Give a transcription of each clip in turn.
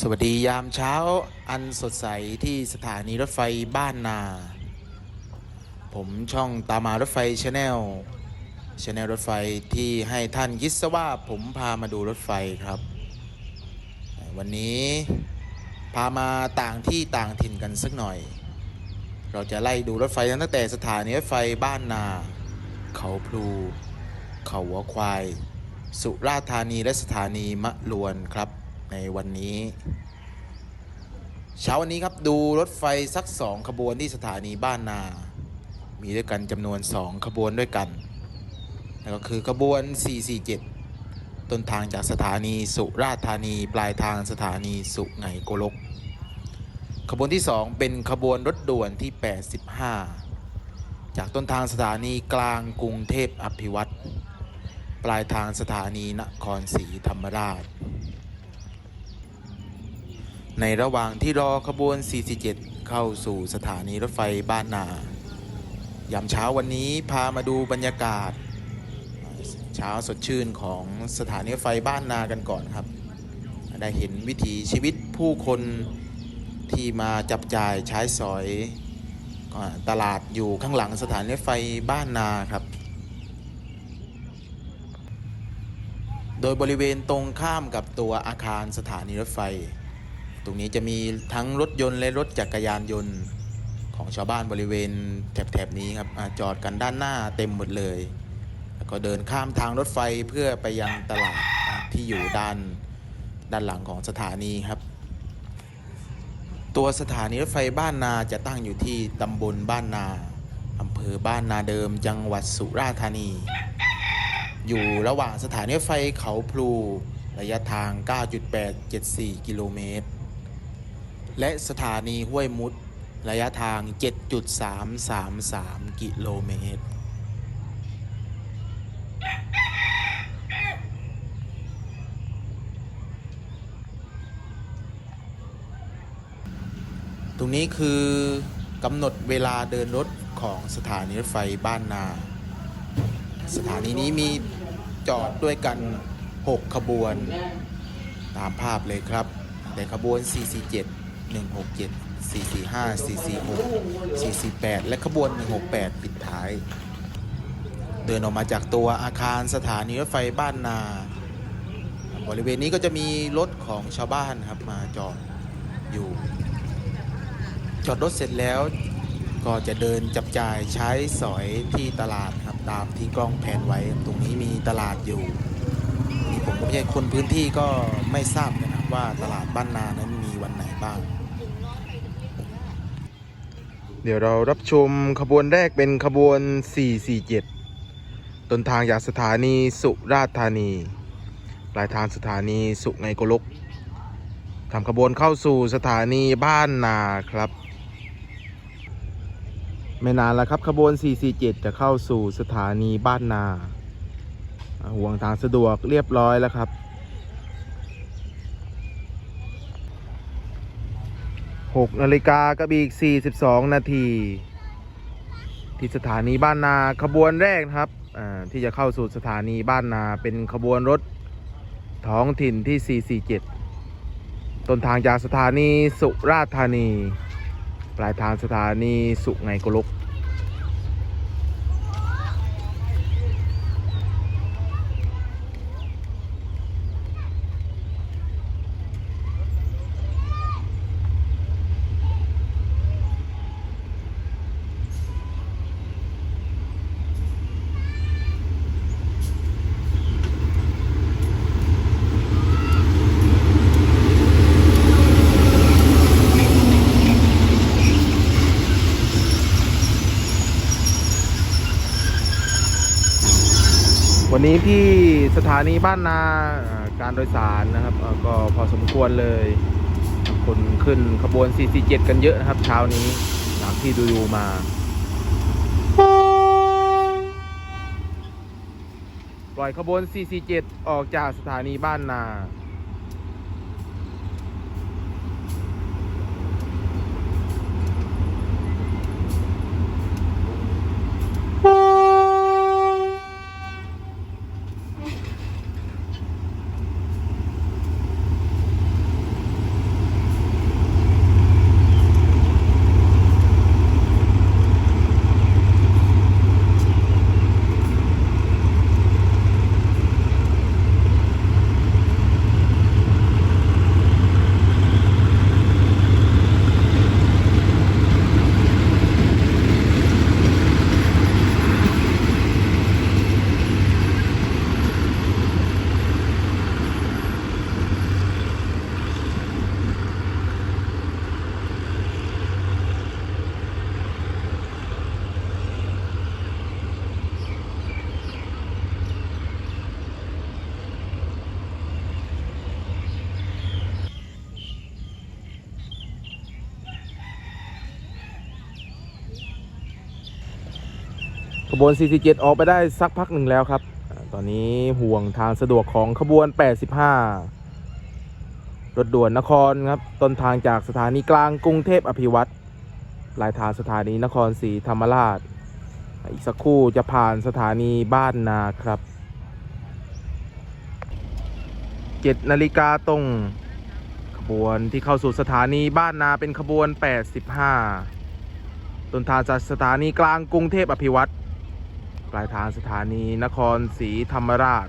สวัสดียามเช้าอันสดใสที่สถานีรถไฟบ้านนา ผมช่องตามารถไฟชาแนลชาแนลรถไฟที่ให้ท่านคิดซะว่าผมพามาดูรถไฟครับ วันนี้พามาต่างที่ต่างถิ่นกันสักหน่อย เราจะไล่ดูรถไฟตั้งแต่สถานีรถไฟบ้านนา เขาพลู เขาหัวควาย สุราษฎร์ธานีและสถานีมะลวนครับ ในวันนี้ เช้าวันนี้ครับดูรถไฟสักสองขบวนที่สถานีบ้านนา มีด้วยกันจำนวนสองขบวนด้วยกันนั่นก็คือขบวน 447 ต้นทางจากสถานีสุราษฎร์ธานีปลายทางสถานีสุไหงโกลก ขบวนที่ 2 เป็นขบวนรถด่วนที่ 85 จากต้นทางสถานีกลางกรุงเทพอภิวัตรปลายทางสถานีนครศรีธรรมราช ในระหว่างที่รอขบวน 47 เข้าสู่สถานีรถไฟบ้านนายามเช้าวันนี้พามาดูบรรยากาศ เช้าสดชื่นของสถานีรถไฟบ้านนากันก่อนครับ ได้เห็นวิถีชีวิตผู้คนที่มาจับจ่ายใช้สอยตลาดอยู่ข้างหลังสถานีรถไฟบ้านนาครับ โดยบริเวณตรงข้ามกับตัวอาคารสถานีรถไฟ ตรงนี้จะมีทั้งรถยนต์และรถจักรยานยนต์ของชาวบ้านบริเวณแถบๆนี้ครับอจอดกันด้านหน้าเต็มหมดเลย แล้วก็เดินข้ามทางรถไฟเพื่อไปยังตลาดที่อยู่ด้านด้านหลังของสถานีครับ ตัวสถานีรถไฟบ้านนาจะตั้งอยู่ที่ตำบลบ้านนาอำเภอบ้านนาเดิมจังหวัดสุราษฎร์ธานี อยู่ระหว่างสถานีรถไฟเขาพลูระยะทาง 9.874 กิโลเมตร และสถานีห้วยมุดระยะทาง 7.333 กิโลเมตร ตรงนี้คือกำหนดเวลาเดินรถของสถานีรถไฟบ้านนา สถานีนี้มีจอดด้วยกัน 6 ขบวน ตามภาพเลยครับ แต่ขบวน 447 167 445 446 448 และขบวน 168 ปิดท้าย เดินออกมาจากตัวอาคารสถานีรถไฟบ้านนา บริเวณนี้ก็จะมีรถของชาวบ้านครับมาจอดอยู่ จอดรถเสร็จแล้วก็จะเดินจับจ่ายใช้สอยที่ตลาดครับตามที่กล้องแผนไว้ ตรงนี้มีตลาดอยู่นี่ผมก็ไม่ใช่คนพื้นที่ก็ไม่ทราบนะครับว่าตลาดบ้านนานั้น บ้าง เดี๋ยวเรารับชมขบวนแรกเป็นขบวน 447 ต้นทางจากสถานีสุราษฎร์ธานี ปลายทางสถานีสุไงโกลกทำขบวนเข้าสู่สถานีบ้านนาครับ ไม่นานแล้วครับขบวน 447 จะเข้าสู่สถานีบ้านนาห่วงทางสะดวกเรียบร้อยแล้วครับ 6นาฬิกากับอีก 42 นาที ที่สถานีบ้านนาขบวนแรกนะครับที่จะเข้าสู่สถานีบ้านนาเป็นขบวนรถท้องถิ่นที่ 447 ต้นทางจากสถานีสุราษฎร์ธานี ปลายทางสถานีสุไหงโกลก วันนี้ที่สถานีบ้านนาการโดยสารนะครับ ก็พอสมควรเลย คนขึ้นขบวน 447 กันเยอะนะครับ เช้านี้หลังที่ดูดูมาปล่อยขบวน 447 ออกจากสถานีบ้านนา ขบวน 47 ออกไปได้สักพักหนึ่งแล้วครับ ตอนนี้ห่วงทางสะดวกของขบวน 85 รถด่วนนครครับ ต้นทางจากสถานีกลางกรุงเทพอภิวัตรปลายทางสถานีนครศรีธรรมราช อีกสักครู่จะผ่านสถานีบ้านนาครับ 7 นาฬิกาตรง ขบวนที่เข้าสู่สถานีบ้านนาเป็นขบวน 85 ต้นทางจากสถานีกลางกรุงเทพอภิวัตร ปลายทางสถานีนครศรีธรรมราช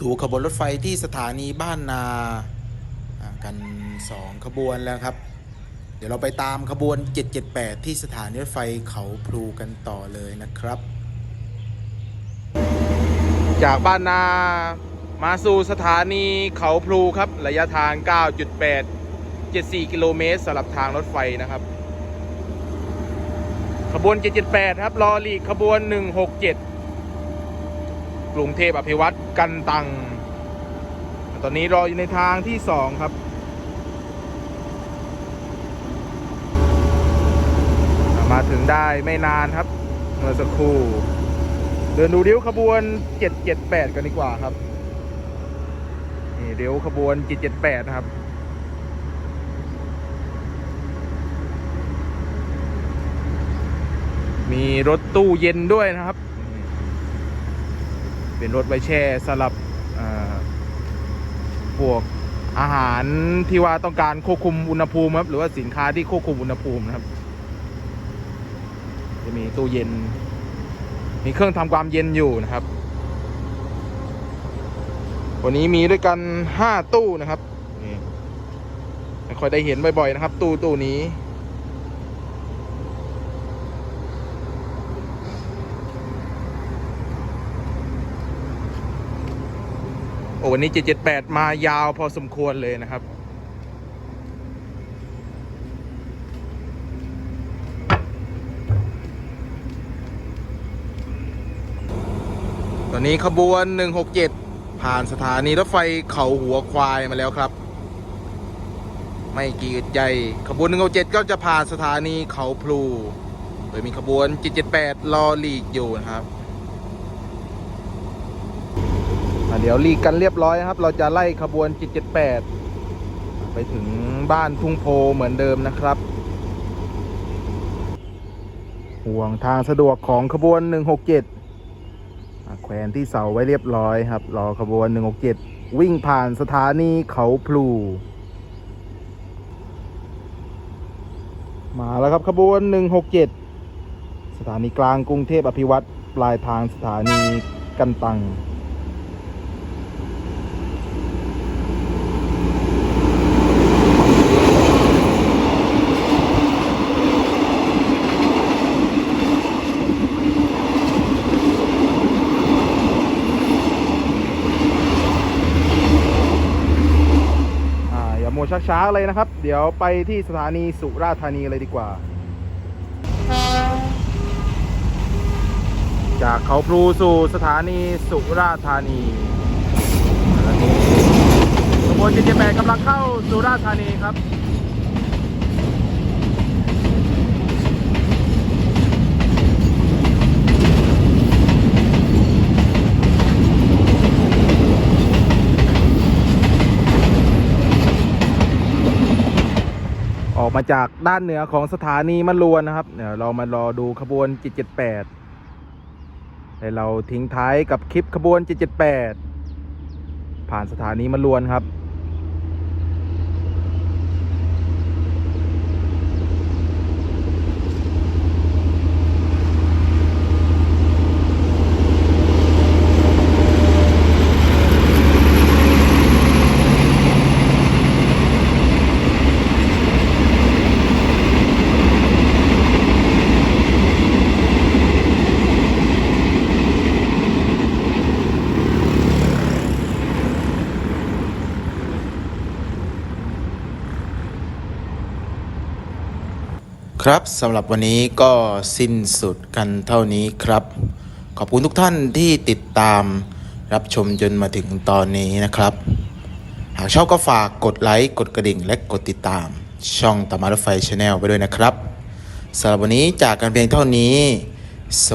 ดู ขบวนรถไฟที่สถานีบ้านนากันสองขบวนแล้วครับ เดี๋ยวเราไปตามขบวน 778 ที่สถานีรถไฟเขาพลูกันต่อเลยนะครับ จากบ้านนามาสู่สถานีเขาพลูครับ ระยะทาง 9.8 74 กิโลเมตรสำหรับทางรถไฟนะครับ ขบวน 778 ครับรอหลีกขบวน 167 กรุงเทพอภิวัตกันตัง ตอนนี้รออยู่ในทางที่2ครับ มาถึงได้ไม่นานครับเมื่อสักครู่ เดินดูเลี้ยวขบวน 778 กันดีกว่าครับ นี่เลี้ยวขบวน 778 นะครับมีรถตู้เย็นด้วยนะครับ เป็นรถไว้แช่สำหรับอ่า พวกอาหารที่ว่าต้องการควบคุมอุณหภูมิครับ หรือว่าสินค้าที่ควบคุมอุณหภูมินะครับ จะมีตู้เย็น มีเครื่องทำความเย็นอยู่นะครับ วันนี้มีด้วยกัน5ตู้นะครับนี่ไม่ค่อยได้เห็นบ่อยๆนะครับ ตู้ตู้นี้ อ้วันนี้ 778 มายาวพอสมควรเลยนะครับ ตอนนี้ขบวน 167 ผ่านสถานีรถไฟเขาหัวควายมาแล้วครับ ไม่กี่อึดใจ ขบวน 167 ก็จะผ่านสถานีเขาพลู โดยมีขบวน 778 รอหลีกอยู่นะครับ อะ เดี๋ยวลีกันเรียบร้อยครับ เราจะไล่ขบวน 778 ไปถึงบ้านทุ่งโพเหมือนเดิมนะครับ ห่วงทางสะดวกของขบวน 167 แขวนที่เสาไว้เรียบร้อยครับ รอขบวน 167 วิ่งผ่านสถานีเขาพลู มาแล้วครับขบวน 167 สถานีกลางกรุงเทพอภิวัตรปลายทางสถานีกันตัง อ่าอย่าโมว ช้าเลยนะครับ เดี๋ยวไปที่สถานีสุราษฎร์ธานีเลยดีกว่า จากเขาพลูสู่สถานีสุราษฎร์ธานีขบวน78กำลังเข้าสุราษฎร์ธานีครับ ออกมาจากด้านเหนือของสถานีมะลวนนะครับ เดี๋ยวเรามารอดูขบวน 778ให้เราทิ้งท้ายกับคลิปขบวน 778 ผ่านสถานีมะลวนครับ ครับสำหรับวันนี้ก็สิ้นสุดกันเท่านี้ครับ ขอบคุณทุกท่านที่ติดตามรับชมจนมาถึงตอนนี้นะครับ หากชอบก็ฝากกดไลค์กดกระดิ่งและกดติดตาม ช่องตามารถไฟชาแนลไปด้วยนะครับสำหรับวันนี้จากกันเพียงเท่านี้สว